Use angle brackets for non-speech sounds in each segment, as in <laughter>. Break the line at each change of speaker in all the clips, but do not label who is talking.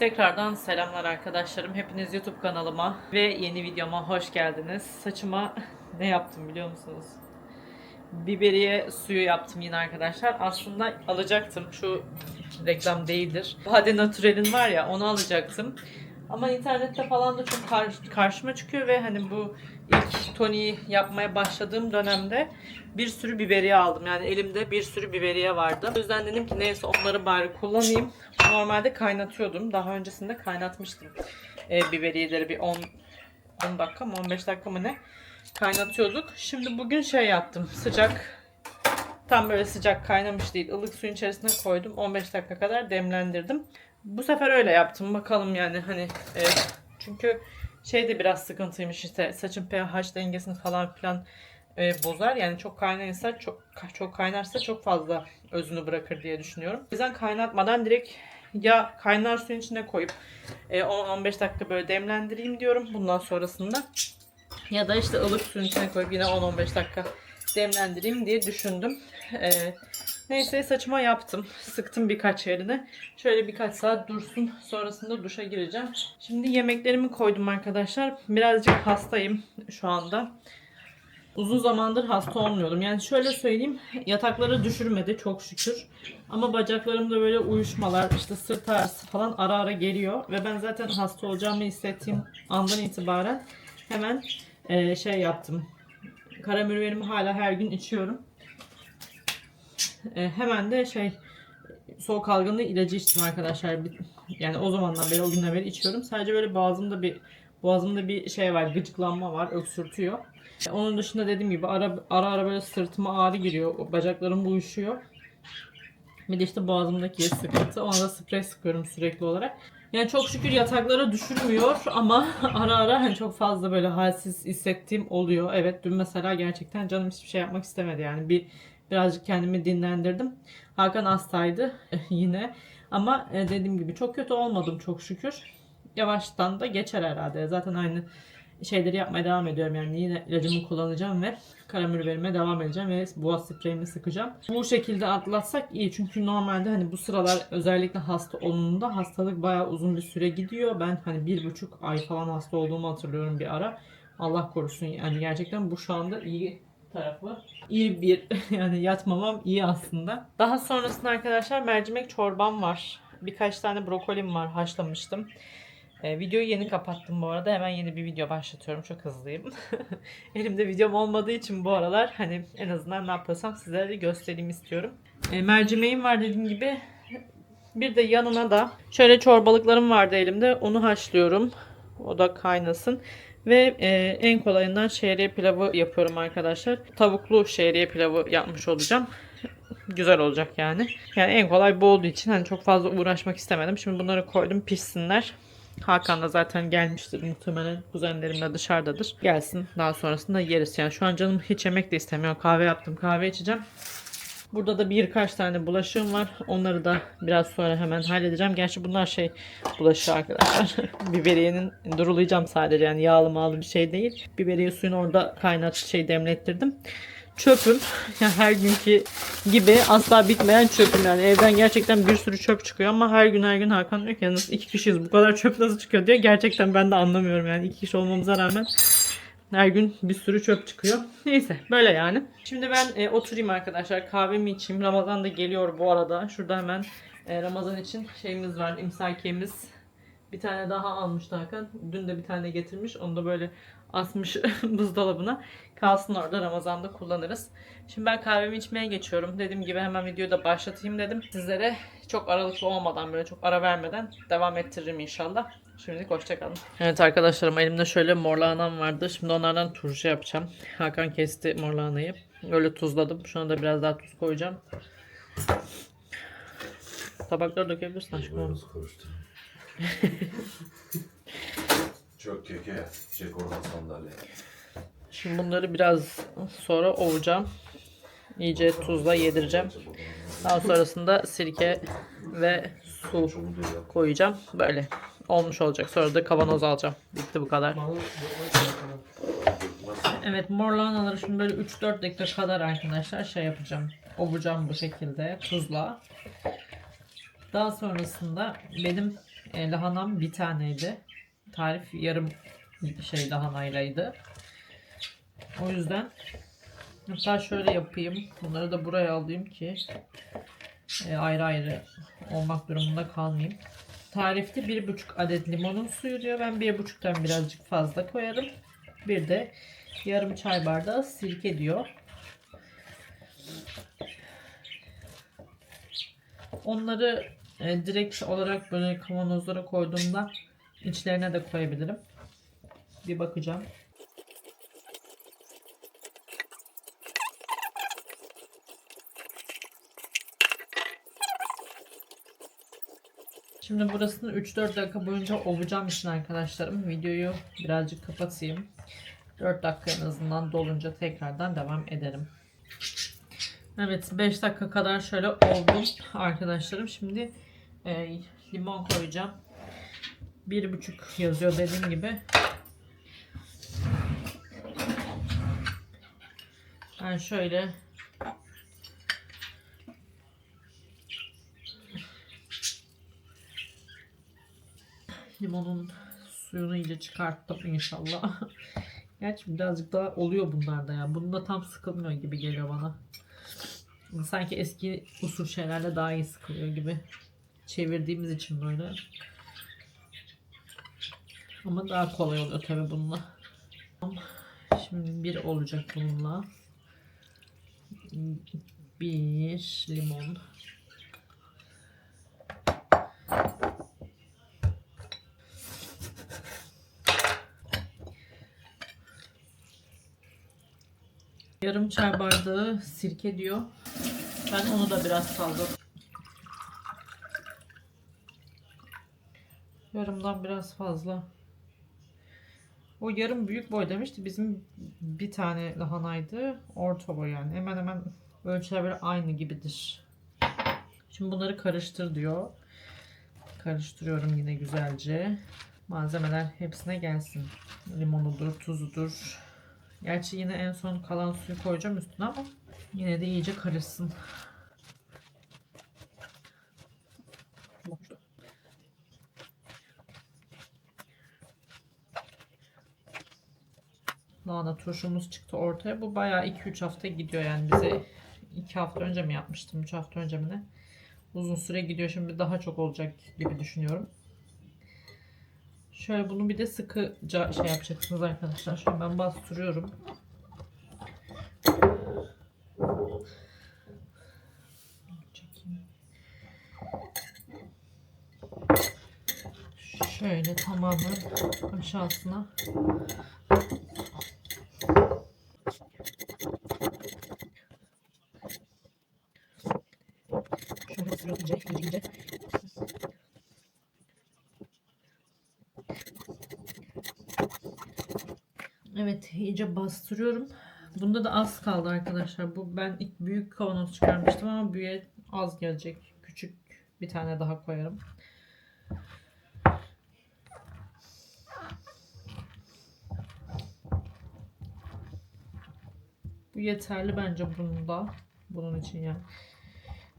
Tekrardan selamlar arkadaşlarım. Hepiniz YouTube kanalıma ve yeni videoma hoş geldiniz. Saçıma <laughs> ne yaptım biliyor musunuz? Biberiye suyu yaptım yine arkadaşlar. Aslında alacaktım. Şu reklam değildir. Bade Naturel'in var ya onu alacaktım. Ama internette falan da çok kar- karşıma çıkıyor ve hani bu ilk toniği yapmaya başladığım dönemde bir sürü biberiye aldım. Yani elimde bir sürü biberiye vardı. O yüzden dedim ki neyse onları bari kullanayım. Normalde kaynatıyordum. Daha öncesinde kaynatmıştım e, biberiyeleri bir 10 10 dakika mı 15 dakika mı ne kaynatıyorduk. Şimdi bugün şey yaptım. Sıcak tam böyle sıcak kaynamış değil. ılık suyun içerisine koydum. 15 dakika kadar demlendirdim. Bu sefer öyle yaptım. Bakalım yani hani e, çünkü şey de biraz sıkıntıymış işte saçın pH dengesini falan filan e, bozar. Yani çok kaynayırsa çok çok kaynarsa çok fazla özünü bırakır diye düşünüyorum. O yüzden kaynatmadan direkt ya kaynar suyun içine koyup e, 10-15 dakika böyle demlendireyim diyorum bundan sonrasında. Ya da işte ılık suyun içine koyup yine 10-15 dakika demlendireyim diye düşündüm. E, neyse saçıma yaptım. Sıktım birkaç yerini. Şöyle birkaç saat dursun. Sonrasında duşa gireceğim. Şimdi yemeklerimi koydum arkadaşlar. Birazcık hastayım şu anda. Uzun zamandır hasta olmuyordum. Yani şöyle söyleyeyim, yataklara düşürmedi çok şükür. Ama bacaklarımda böyle uyuşmalar, işte sırt ağrısı falan ara ara geliyor. Ve ben zaten hasta olacağımı hissettiğim andan itibaren hemen eee, şey yaptım. Karamürverimi hala her gün içiyorum. Eee, hemen de şey soğuk algınlığı ilacı içtim arkadaşlar. Yani o zamandan beri, o günden beri içiyorum. Sadece böyle boğazımda bir boğazımda bir şey var, gıcıklanma var, öksürtüyor. Onun dışında dediğim gibi ara ara, ara böyle sırtıma ağrı giriyor. Bacaklarım uyuşuyor. Bir de işte boğazımdaki sıkıntı. Ona da sprey sıkıyorum sürekli olarak. Yani çok şükür yataklara düşürmüyor ama <laughs> ara ara hani çok fazla böyle halsiz hissettiğim oluyor. Evet dün mesela gerçekten canım hiçbir şey yapmak istemedi yani bir birazcık kendimi dinlendirdim. Hakan hastaydı <laughs> yine ama e, dediğim gibi çok kötü olmadım çok şükür. Yavaştan da geçer herhalde. Zaten aynı şeyleri yapmaya devam ediyorum. Yani yine ilacımı kullanacağım ve karamür vermeye devam edeceğim ve boğaz spreyimi sıkacağım. Bu şekilde atlatsak iyi çünkü normalde hani bu sıralar özellikle hasta olduğunda hastalık bayağı uzun bir süre gidiyor. Ben hani bir buçuk ay falan hasta olduğumu hatırlıyorum bir ara. Allah korusun yani gerçekten bu şu anda iyi tarafı. İyi bir <laughs> yani yatmamam iyi aslında. Daha sonrasında arkadaşlar mercimek çorbam var. Birkaç tane brokolim var haşlamıştım. Ee, videoyu yeni kapattım bu arada. Hemen yeni bir video başlatıyorum. Çok hızlıyım. <laughs> Elimde videom olmadığı için bu aralar hani en azından ne yapıyorsam sizlere göstereyim istiyorum. Ee, mercimeğim var dediğim gibi. Bir de yanına da şöyle çorbalıklarım vardı elimde. Onu haşlıyorum. O da kaynasın. Ve e, en kolayından şehriye pilavı yapıyorum arkadaşlar. Tavuklu şehriye pilavı yapmış olacağım. Güzel olacak yani. Yani en kolay bu olduğu için hani çok fazla uğraşmak istemedim. Şimdi bunları koydum pişsinler. Hakan da zaten gelmiştir muhtemelen. Kuzenlerim de dışarıdadır. Gelsin daha sonrasında yeriz. Yani şu an canım hiç yemek de istemiyor. Kahve yaptım. Kahve içeceğim. Burada da birkaç tane bulaşığım var. Onları da biraz sonra hemen halledeceğim. Gerçi bunlar şey bulaşığı arkadaşlar. <laughs> Biberiyenin durulayacağım sadece. Yani yağlı mağlı bir şey değil. Biberiye suyunu orada kaynat şey demlettirdim. Çöpüm. <laughs> Yani her günkü gibi asla bitmeyen çöpüm yani. Evden gerçekten bir sürü çöp çıkıyor ama her gün her gün Hakan diyor ki "Ya nasıl iki kişiyiz bu kadar çöp nasıl çıkıyor diyor. Gerçekten ben de anlamıyorum yani iki kişi olmamıza rağmen her gün bir sürü çöp çıkıyor. Neyse böyle yani. Şimdi ben e, oturayım arkadaşlar kahvemi içeyim. Ramazan da geliyor bu arada. Şurada hemen e, Ramazan için şeyimiz var imsakiyemiz. Bir tane daha almıştı Hakan. Dün de bir tane getirmiş. Onu da böyle asmış <laughs> buzdolabına. Kalsın orada Ramazan'da kullanırız. Şimdi ben kahvemi içmeye geçiyorum. Dediğim gibi hemen videoyu da başlatayım dedim. Sizlere çok aralıklı olmadan böyle çok ara vermeden devam ettiririm inşallah. Şimdilik hoşçakalın. Evet arkadaşlarım elimde şöyle mor lahanam vardı. Şimdi onlardan turşu yapacağım. Hakan kesti mor lahanayı. Öyle tuzladım. Şu anda biraz daha tuz koyacağım. Tabakları dökebilirsin aşkım.
Karıştı. <laughs> Çök keke, çek oradan sandalye.
Şimdi bunları biraz sonra ovacağım. İyice tuzla yedireceğim. Daha sonrasında sirke ve su koyacağım. Böyle olmuş olacak. Sonra da kavanoz alacağım. Bitti bu kadar. Evet mor lahanaları şimdi böyle 3-4 dakika kadar arkadaşlar şey yapacağım. Ovacağım bu şekilde tuzla. Daha sonrasında benim e, lahanam bir taneydi. Tarif yarım şey lahanaylaydı. O yüzden hatta şöyle yapayım. Bunları da buraya alayım ki e, ayrı ayrı olmak durumunda kalmayayım. Tarifte 1,5 adet limonun suyu diyor. Ben 1,5'tan birazcık fazla koyarım. Bir de yarım çay bardağı sirke diyor. Onları e, direkt olarak böyle kavanozlara koyduğumda içlerine de koyabilirim. Bir bakacağım. Şimdi burasını 3-4 dakika boyunca ovacağım için arkadaşlarım. Videoyu birazcık kapatayım. 4 dakika en azından dolunca tekrardan devam ederim. Evet 5 dakika kadar şöyle oldum arkadaşlarım. Şimdi e, limon koyacağım. 1,5 yazıyor dediğim gibi. Ben şöyle limonun suyunu iyice çıkarttım inşallah. <laughs> Gerçi birazcık daha oluyor bunlarda ya. Bunda tam sıkılmıyor gibi geliyor bana. Sanki eski usul şeylerle daha iyi sıkılıyor gibi. Çevirdiğimiz için böyle. Ama daha kolay oluyor tabi bununla. Şimdi bir olacak bununla. Bir limon. Yarım çay bardağı sirke diyor. Ben onu da biraz fazla. Yarımdan biraz fazla. O yarım büyük boy demişti. Bizim bir tane lahanaydı. Orta boy yani. Hemen hemen ölçüler aynı gibidir. Şimdi bunları karıştır diyor. Karıştırıyorum yine güzelce. Malzemeler hepsine gelsin. Limonudur, tuzudur. Gerçi yine en son kalan suyu koyacağım üstüne ama yine de iyice karışsın. Lahana turşumuz çıktı ortaya. Bu bayağı 2-3 hafta gidiyor yani bize 2 hafta önce mi yapmıştım 3 hafta önce mi ne? Uzun süre gidiyor şimdi daha çok olacak gibi düşünüyorum. Şöyle bunu bir de sıkıca şey yapacaksınız arkadaşlar. Şöyle ben bastırıyorum. Şöyle tamamen aşağısına şöyle sürüyoruz iyice, iyice, iyice. Evet iyice bastırıyorum. Bunda da az kaldı arkadaşlar. Bu ben ilk büyük kavanoz çıkarmıştım ama büyüğe az gelecek. Küçük bir tane daha koyarım. Bu yeterli bence bunun da. Bunun için yani.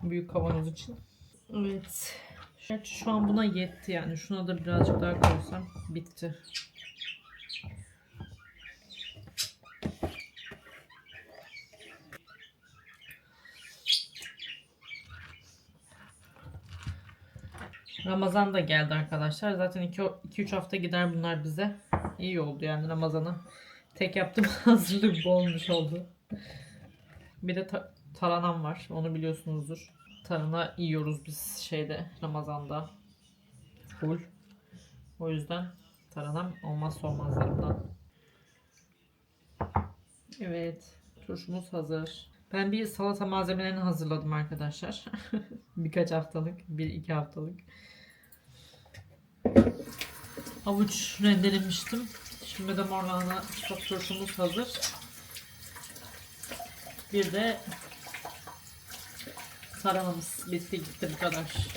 Büyük kavanoz için. Evet. Şu an buna yetti yani. Şuna da birazcık daha koysam bitti. Ramazan da geldi arkadaşlar. Zaten 2-3 hafta gider bunlar bize. İyi oldu yani Ramazan'a. Tek yaptığım <laughs> hazırlık bu olmuş oldu. Bir de ta- taranam var. Onu biliyorsunuzdur. Tarhana yiyoruz biz şeyde Ramazan'da. Full. O yüzden taranam olmazsa olmazlarımdan. Evet. Turşumuz hazır. Ben bir salata malzemelerini hazırladım arkadaşlar. <laughs> Birkaç haftalık. Bir iki haftalık. Havuç rendelemiştim. Şimdi de mor lahana sos turşumuz hazır. Bir de saramamız bitti gitti bu kadar.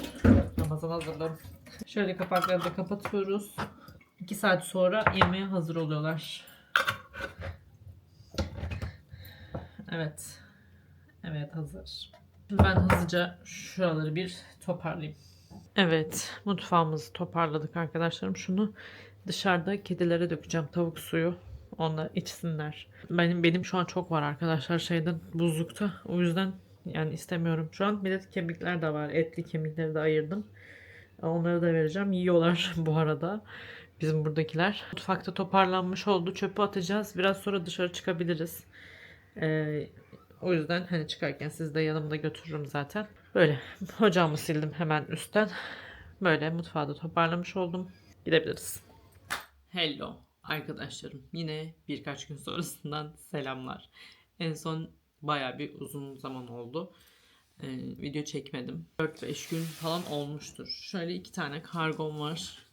Ramazan hazırlarım. Şöyle kapakları da kapatıyoruz. 2 saat sonra yemeğe hazır oluyorlar. Evet. Evet hazır. Şimdi ben hızlıca şuraları bir toparlayayım. Evet, mutfağımızı toparladık arkadaşlarım. Şunu dışarıda kedilere dökeceğim tavuk suyu. Onlar içsinler. Benim benim şu an çok var arkadaşlar şeyden buzlukta. O yüzden yani istemiyorum. Şu an bir de kemikler de var. Etli kemikleri de ayırdım. Onları da vereceğim. Yiyorlar <laughs> bu arada. Bizim buradakiler. Mutfakta toparlanmış oldu. Çöpü atacağız. Biraz sonra dışarı çıkabiliriz. Ee, o yüzden hani çıkarken siz de yanımda götürürüm zaten. Böyle ocağımı sildim hemen üstten. Böyle mutfağı da toparlamış oldum. Gidebiliriz. Hello arkadaşlarım. Yine birkaç gün sonrasından selamlar. En son baya bir uzun zaman oldu. Ee, video çekmedim. 4-5 gün falan olmuştur. Şöyle iki tane kargom var.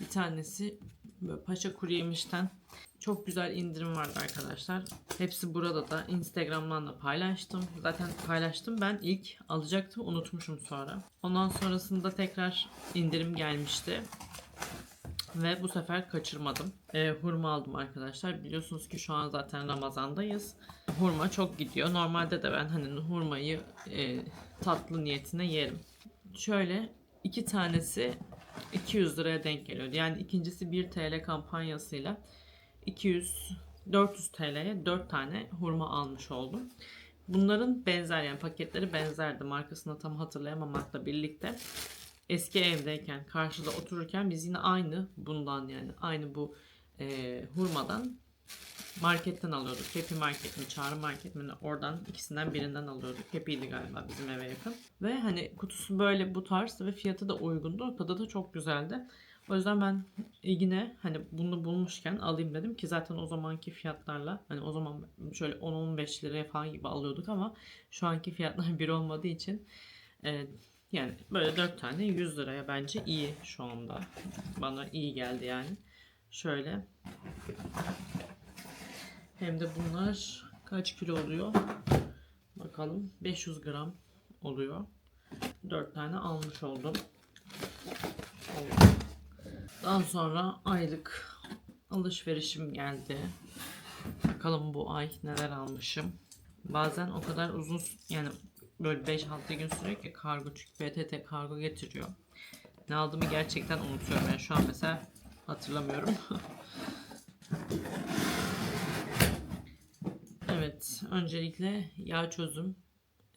Bir tanesi Paşa Kuru Yemiş'ten çok güzel indirim vardı arkadaşlar. Hepsi burada da Instagram'dan da paylaştım. Zaten paylaştım. Ben ilk alacaktım unutmuşum sonra. Ondan sonrasında tekrar indirim gelmişti. Ve bu sefer kaçırmadım. Ee, hurma aldım arkadaşlar. Biliyorsunuz ki şu an zaten Ramazan'dayız. Hurma çok gidiyor. Normalde de ben hani hurmayı e, tatlı niyetine yerim. Şöyle iki tanesi 200 liraya denk geliyordu. Yani ikincisi 1 TL kampanyasıyla 200 400 TL'ye 4 tane hurma almış oldum. Bunların benzer yani paketleri benzerdi. Markasını tam hatırlayamamakla birlikte. Eski evdeyken karşıda otururken biz yine aynı bundan yani aynı bu e, hurmadan marketten alıyorduk. Happy Market mi, Çağrı Market mi oradan ikisinden birinden alıyorduk. Happy'ydi galiba bizim eve yakın. Ve hani kutusu böyle bu tarz ve fiyatı da uygundu. Tadı da çok güzeldi. O yüzden ben yine hani bunu bulmuşken alayım dedim ki zaten o zamanki fiyatlarla hani o zaman şöyle 10-15 liraya falan gibi alıyorduk ama şu anki fiyatlar bir olmadığı için e, yani böyle 4 tane 100 liraya bence iyi şu anda. Bana iyi geldi yani. Şöyle hem de bunlar kaç kilo oluyor? Bakalım 500 gram oluyor. 4 tane almış oldum. Daha sonra aylık alışverişim geldi. Bakalım bu ay neler almışım. Bazen o kadar uzun yani böyle 5-6 gün sürüyor ki kargo çünkü PTT kargo getiriyor. Ne aldığımı gerçekten unutuyorum. Yani şu an mesela hatırlamıyorum. <laughs> evet, öncelikle yağ çözüm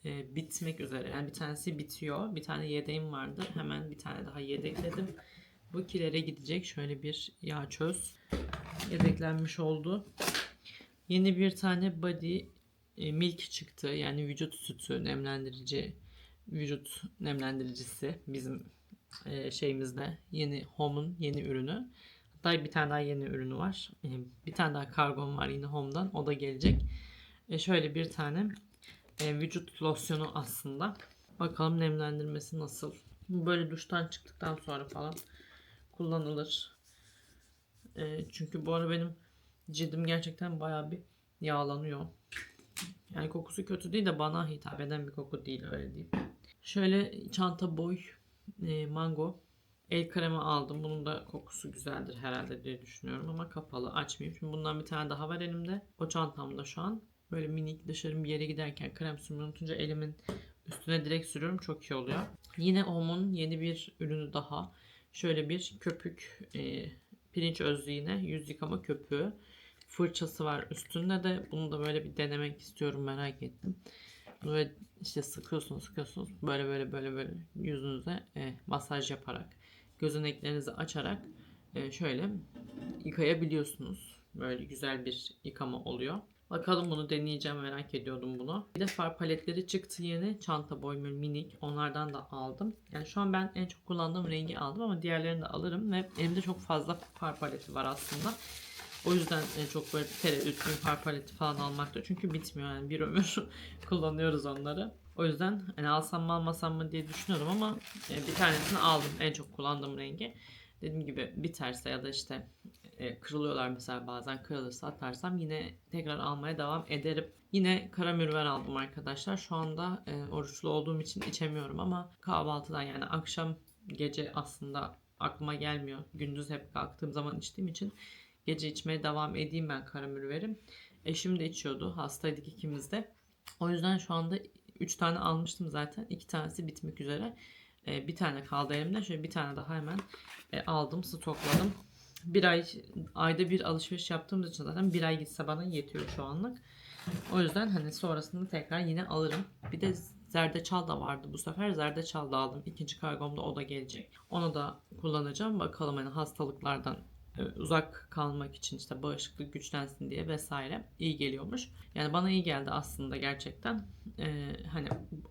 e, bitmek üzere. Yani bir tanesi bitiyor. Bir tane yedeğim vardı. Hemen bir tane daha yedekledim. Bu kilere gidecek. Şöyle bir yağ çöz. Yedeklenmiş oldu. Yeni bir tane body e, milk çıktı. Yani vücut sütü nemlendirici vücut nemlendiricisi bizim e, şeyimizde yeni Home'un yeni ürünü. Hatta bir tane daha yeni ürünü var. E, bir tane daha kargom var yine Home'dan. O da gelecek. Şöyle bir tane vücut losyonu aslında. Bakalım nemlendirmesi nasıl. Bu böyle duştan çıktıktan sonra falan kullanılır. E, çünkü bu ara benim cildim gerçekten bayağı bir yağlanıyor. Yani kokusu kötü değil de bana hitap eden bir koku değil öyle diyeyim. Şöyle çanta boy e, mango el kremi aldım. Bunun da kokusu güzeldir herhalde diye düşünüyorum ama kapalı açmayayım. Şimdi bundan bir tane daha var elimde. O çantamda şu an. Böyle minik dışarı bir yere giderken krem sürmeyi unutunca elimin üstüne direkt sürüyorum. Çok iyi oluyor. Yine Omo'nun yeni bir ürünü daha. Şöyle bir köpük e, pirinç özlü yine yüz yıkama köpüğü. Fırçası var üstünde de bunu da böyle bir denemek istiyorum merak ettim. Böyle işte sıkıyorsunuz sıkıyorsunuz böyle böyle böyle böyle yüzünüze e, masaj yaparak gözeneklerinizi açarak e, şöyle yıkayabiliyorsunuz. Böyle güzel bir yıkama oluyor. Bakalım bunu deneyeceğim merak ediyordum bunu. Bir de far paletleri çıktı yeni. Çanta boy minik. Onlardan da aldım. Yani şu an ben en çok kullandığım rengi aldım ama diğerlerini de alırım. Ve elimde çok fazla far paleti var aslında. O yüzden en çok böyle tereddütlüyüm far paleti falan almakta. Çünkü bitmiyor yani bir ömür <laughs> kullanıyoruz onları. O yüzden hani alsam mı almasam mı diye düşünüyordum ama e, bir tanesini aldım en çok kullandığım rengi. Dediğim gibi biterse ya da işte e, kırılıyorlar mesela bazen kırılırsa atarsam yine tekrar almaya devam ederim. Yine karamürver aldım arkadaşlar. Şu anda e, oruçlu olduğum için içemiyorum ama kahvaltıdan yani akşam gece aslında aklıma gelmiyor. Gündüz hep kalktığım zaman içtiğim için gece içmeye devam edeyim ben karamürverim. Eşim de içiyordu. Hastaydık ikimiz de. O yüzden şu anda 3 tane almıştım zaten. 2 tanesi bitmek üzere. E, bir tane kaldı elimde. Şöyle bir tane daha hemen e, aldım, stokladım. Bir ay, ayda bir alışveriş yaptığımız için zaten bir ay gitse bana yetiyor şu anlık. O yüzden hani sonrasında tekrar yine alırım. Bir de zerdeçal da vardı bu sefer. Zerdeçal da aldım. İkinci kargomda o da gelecek. Onu da kullanacağım. Bakalım hani hastalıklardan e, uzak kalmak için işte bağışıklık güçlensin diye vesaire iyi geliyormuş. Yani bana iyi geldi aslında gerçekten. Ee, hani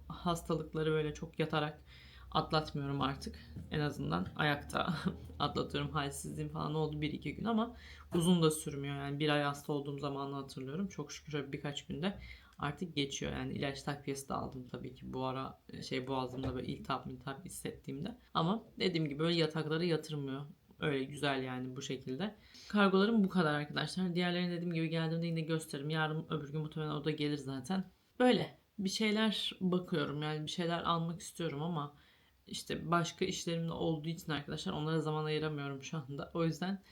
hastalıkları böyle çok yatarak atlatmıyorum artık. En azından ayakta <laughs> atlatıyorum. Halsizliğim falan oldu bir iki gün ama uzun da sürmüyor. Yani bir ay hasta olduğum zamanı hatırlıyorum. Çok şükür birkaç günde artık geçiyor. Yani ilaç takviyesi de aldım tabii ki bu ara şey boğazımda böyle iltihap iltihap hissettiğimde. Ama dediğim gibi böyle yataklara yatırmıyor. Öyle güzel yani bu şekilde. Kargolarım bu kadar arkadaşlar. Diğerlerini dediğim gibi geldiğimde yine gösteririm. Yarın öbür gün muhtemelen o da gelir zaten. Böyle bir şeyler bakıyorum yani bir şeyler almak istiyorum ama işte başka işlerimde olduğu için arkadaşlar onlara zaman ayıramıyorum şu anda. O yüzden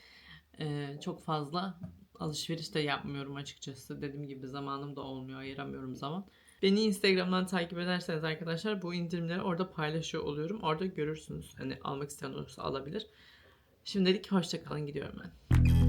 e, çok fazla alışveriş de yapmıyorum açıkçası. Dediğim gibi zamanım da olmuyor, ayıramıyorum zaman. Beni Instagram'dan takip ederseniz arkadaşlar bu indirimleri orada paylaşıyor oluyorum. Orada görürsünüz. Hani almak isteyen olursa alabilir. Şimdilik hoşçakalın gidiyorum ben.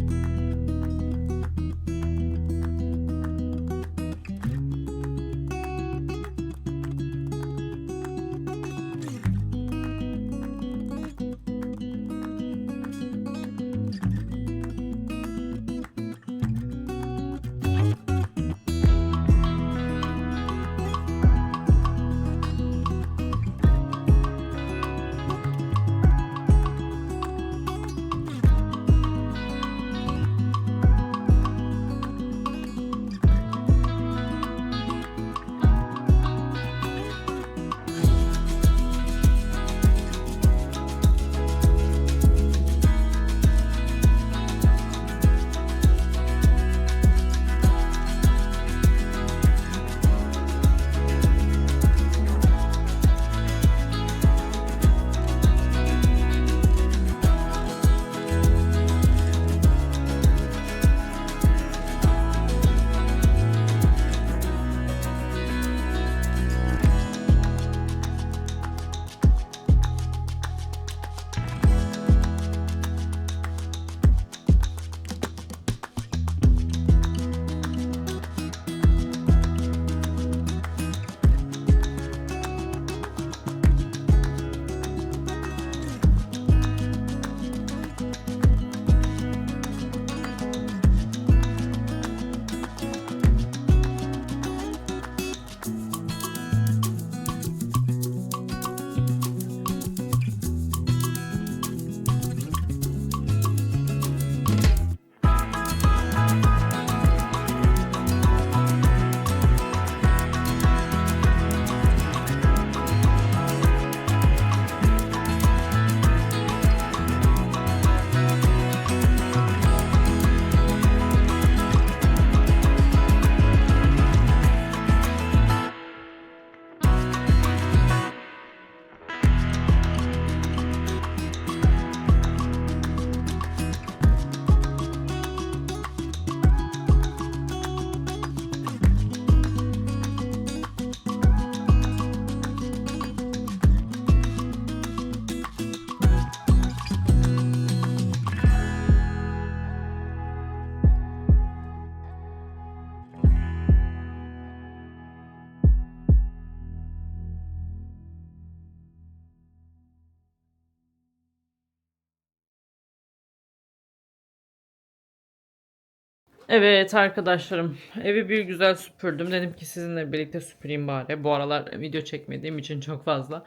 Evet arkadaşlarım evi bir güzel süpürdüm. Dedim ki sizinle birlikte süpüreyim bari. Bu aralar video çekmediğim için çok fazla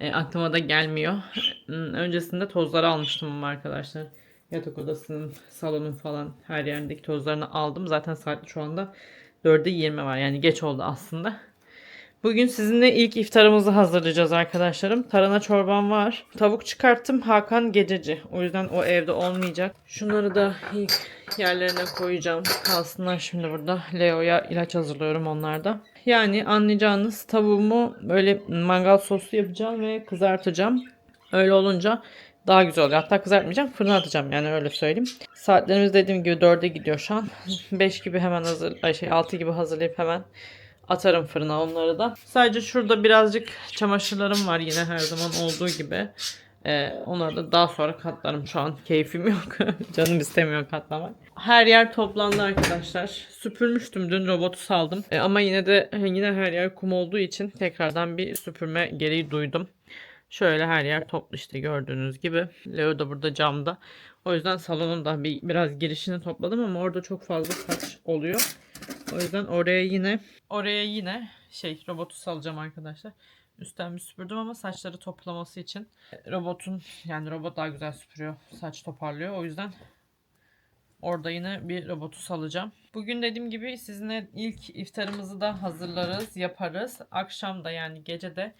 e, aklıma da gelmiyor. Hmm, Öncesinde tozları almıştım arkadaşlar. Yatak odasının, salonun falan her yerindeki tozlarını aldım. Zaten saat şu anda 4'e 20 var. Yani geç oldu aslında. Bugün sizinle ilk iftarımızı hazırlayacağız arkadaşlarım. Tarhana çorbam var. Tavuk çıkarttım. Hakan gececi. O yüzden o evde olmayacak. Şunları da ilk yerlerine koyacağım. Kalsınlar şimdi burada. Leo'ya ilaç hazırlıyorum onlarda. Yani anlayacağınız tavuğumu böyle mangal soslu yapacağım ve kızartacağım. Öyle olunca daha güzel oluyor. Hatta kızartmayacağım fırına atacağım yani öyle söyleyeyim. Saatlerimiz dediğim gibi 4'e gidiyor şu an. <laughs> 5 gibi hemen hazır, ay şey 6 gibi hazırlayıp hemen Atarım fırına onları da. Sadece şurada birazcık çamaşırlarım var yine her zaman olduğu gibi. Ee, onları da daha sonra katlarım. Şu an keyfim yok. <laughs> Canım istemiyor katlamak. Her yer toplandı arkadaşlar. Süpürmüştüm dün robotu saldım. Ee, ama yine de yine her yer kum olduğu için tekrardan bir süpürme gereği duydum. Şöyle her yer toplu işte gördüğünüz gibi. Leo da burada camda. O yüzden salonun da bir, biraz girişini topladım ama orada çok fazla saç oluyor. O yüzden oraya yine oraya yine şey robotu salacağım arkadaşlar. Üstten bir süpürdüm ama saçları toplaması için robotun yani robot daha güzel süpürüyor. Saç toparlıyor. O yüzden orada yine bir robotu salacağım. Bugün dediğim gibi sizinle ilk iftarımızı da hazırlarız, yaparız. Akşam da yani gece de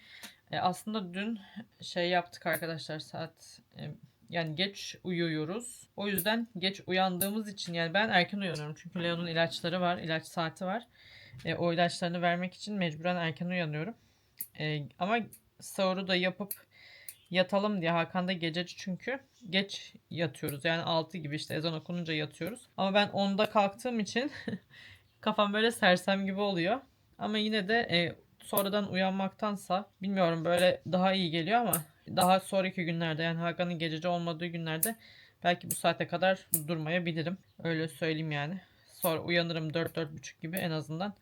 e, aslında dün şey yaptık arkadaşlar saat e, yani geç uyuyoruz. O yüzden geç uyandığımız için yani ben erken uyanıyorum. Çünkü Leo'nun ilaçları var, ilaç saati var. E, o ilaçlarını vermek için mecburen erken uyanıyorum. E, ama sahuru da yapıp yatalım diye Hakan da gececi çünkü geç yatıyoruz. Yani 6 gibi işte ezan okununca yatıyoruz. Ama ben 10'da kalktığım için <laughs> kafam böyle sersem gibi oluyor. Ama yine de e, sonradan uyanmaktansa bilmiyorum böyle daha iyi geliyor ama daha sonraki günlerde yani Hakan'ın gececi olmadığı günlerde belki bu saate kadar durmayabilirim. Öyle söyleyeyim yani. Sonra uyanırım 4-4.30 gibi en azından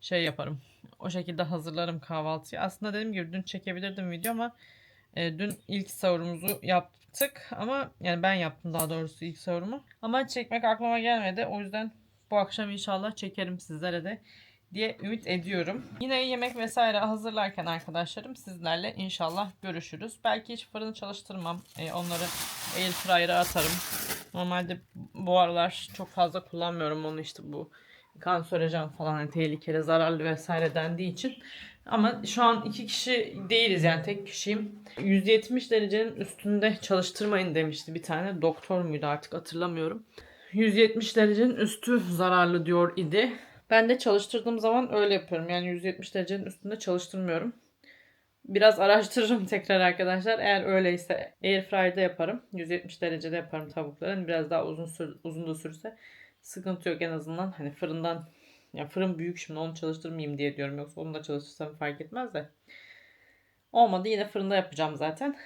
şey yaparım. O şekilde hazırlarım kahvaltıyı. Aslında dediğim gibi dün çekebilirdim video ama e, dün ilk sahurumuzu yaptık ama yani ben yaptım daha doğrusu ilk sahurumu. Ama çekmek aklıma gelmedi. O yüzden bu akşam inşallah çekerim sizlere de diye ümit ediyorum. Yine yemek vesaire hazırlarken arkadaşlarım sizlerle inşallah görüşürüz. Belki hiç fırını çalıştırmam. E, onları air fryer'a atarım. Normalde bu aralar çok fazla kullanmıyorum onu işte bu kanserojen falan hani tehlikeli, zararlı vesaire dendiği için. Ama şu an iki kişi değiliz yani tek kişiyim. 170 derecenin üstünde çalıştırmayın demişti bir tane. Doktor muydu artık hatırlamıyorum. 170 derecenin üstü zararlı diyor idi. Ben de çalıştırdığım zaman öyle yapıyorum. Yani 170 derecenin üstünde çalıştırmıyorum. Biraz araştırırım <laughs> tekrar arkadaşlar. Eğer öyleyse airfryer'da yaparım. 170 derecede yaparım tavukları. Hani biraz daha uzun sür, uzun da sürse sıkıntı yok en azından. Hani fırından ya fırın büyük şimdi onu çalıştırmayayım diye diyorum. Yoksa onu da çalıştırsam fark etmez de. Olmadı yine fırında yapacağım zaten.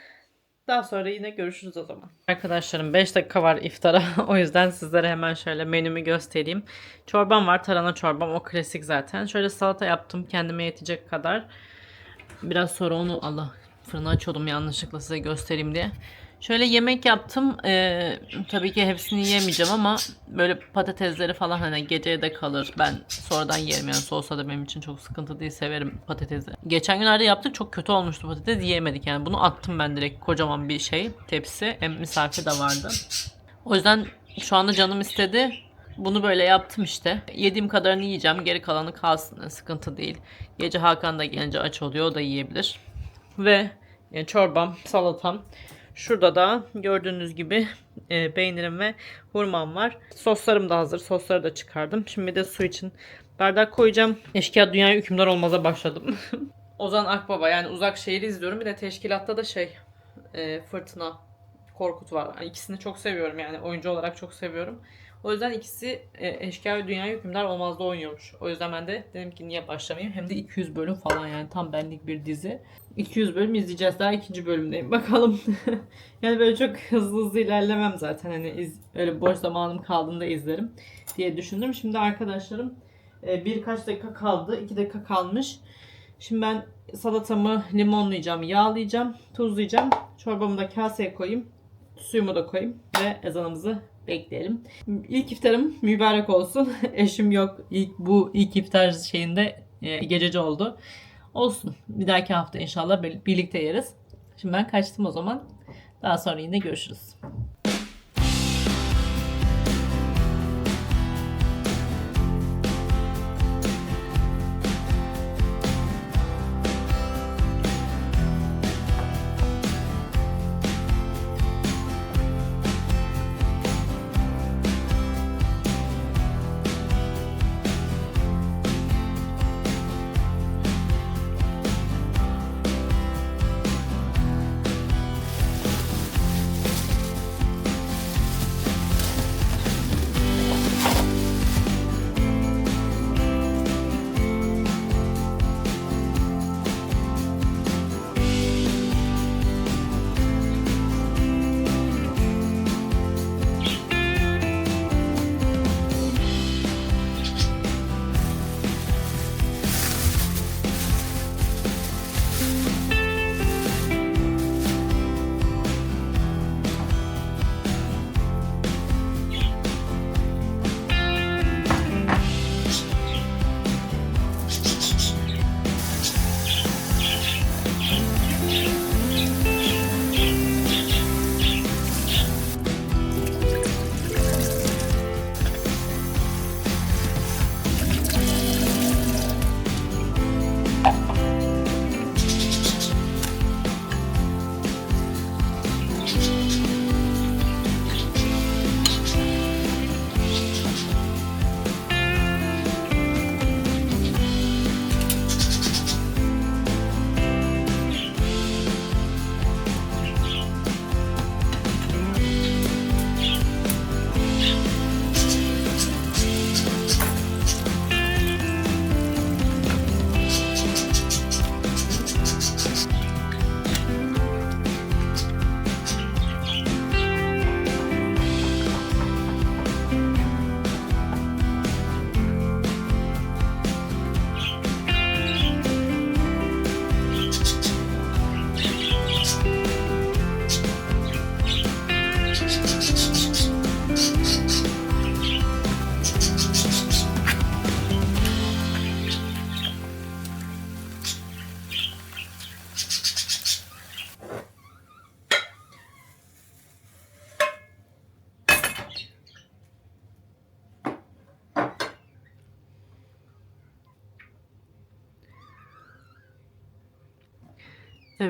Daha sonra yine görüşürüz o zaman. Arkadaşlarım 5 dakika var iftara. <laughs> o yüzden sizlere hemen şöyle menümü göstereyim. Çorbam var. Tarhana çorbam. O klasik zaten. Şöyle salata yaptım. Kendime yetecek kadar. Biraz sonra onu Allah fırını açıyordum yanlışlıkla size göstereyim diye. Şöyle yemek yaptım. Ee, tabii ki hepsini yemeyeceğim ama böyle patatesleri falan hani geceye de kalır. Ben sonradan yerim yani soğusa da benim için çok sıkıntı değil. Severim patatesi. Geçen günlerde yaptık çok kötü olmuştu patates yiyemedik yani. Bunu attım ben direkt kocaman bir şey tepsi. Hem misafir de vardı. O yüzden şu anda canım istedi. Bunu böyle yaptım işte. Yediğim kadarını yiyeceğim. Geri kalanı kalsın. Sıkıntı değil. Gece Hakan da gelince aç oluyor. O da yiyebilir. Ve e, çorbam, salatam. Şurada da gördüğünüz gibi e, peynirim ve hurmam var. Soslarım da hazır. Sosları da çıkardım. Şimdi de su için bardak koyacağım. Eşkıya Dünyaya Hükümdar olmaza başladım. <laughs> Ozan Akbaba yani Uzak Şehir'i izliyorum. Bir de teşkilatta da şey e, Fırtına, Korkut var. Yani ikisini çok seviyorum yani oyuncu olarak çok seviyorum. O yüzden ikisi e, Eşkıya ve Dünya Hükümdar olmazda oynuyormuş. O yüzden ben de dedim ki niye başlamayayım. Hem de 200 bölüm falan yani tam benlik bir dizi. 200 bölüm izleyeceğiz. Daha ikinci bölümdeyim. Bakalım. <laughs> yani böyle çok hızlı hızlı ilerlemem zaten. Hani iz, öyle boş zamanım kaldığında izlerim diye düşündüm. Şimdi arkadaşlarım e, birkaç dakika kaldı. 2 dakika kalmış. Şimdi ben salatamı limonlayacağım, yağlayacağım, tuzlayacağım. Çorbamı da kaseye koyayım. Suyumu da koyayım ve ezanımızı bekleyelim. İlk iftarım mübarek olsun. <laughs> Eşim yok. İlk bu ilk iftar şeyinde e, gececi oldu. Olsun. Bir dahaki hafta inşallah bir- birlikte yeriz. Şimdi ben kaçtım o zaman. Daha sonra yine görüşürüz.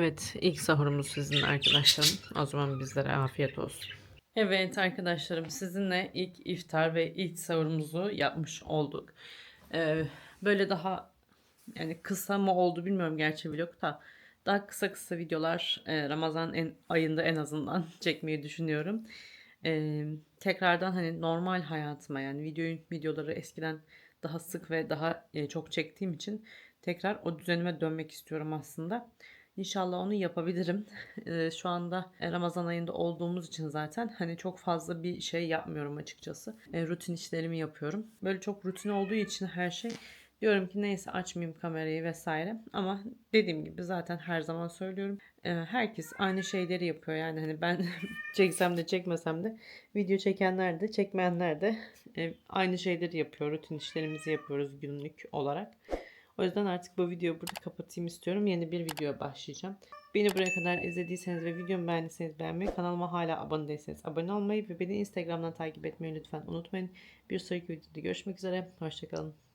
Evet, ilk sahurumuz sizin arkadaşlarım. O zaman bizlere afiyet olsun. Evet arkadaşlarım, sizinle ilk iftar ve ilk sahurumuzu yapmış olduk. Ee, böyle daha yani kısa mı oldu bilmiyorum gerçi vlog da daha kısa kısa videolar e, Ramazan en, ayında en azından <laughs> çekmeyi düşünüyorum. Ee, tekrardan hani normal hayatıma yani video videoları eskiden daha sık ve daha e, çok çektiğim için tekrar o düzenime dönmek istiyorum aslında. İnşallah onu yapabilirim. Eee, <laughs> Şu anda e, Ramazan ayında olduğumuz için zaten hani çok fazla bir şey yapmıyorum açıkçası. E, rutin işlerimi yapıyorum. Böyle çok rutin olduğu için her şey diyorum ki neyse açmayayım kamerayı vesaire. Ama dediğim gibi zaten her zaman söylüyorum. E, herkes aynı şeyleri yapıyor. Yani hani ben <laughs> çeksem de çekmesem de video çekenler de çekmeyenler de aynı şeyleri yapıyor. Rutin işlerimizi yapıyoruz günlük olarak. O yüzden artık bu videoyu burada kapatayım istiyorum. Yeni bir videoya başlayacağım. Beni buraya kadar izlediyseniz ve videomu beğendiyseniz beğenmeyi, kanalıma hala abone değilseniz abone olmayı ve beni Instagram'dan takip etmeyi lütfen unutmayın. Bir sonraki videoda görüşmek üzere. Hoşçakalın.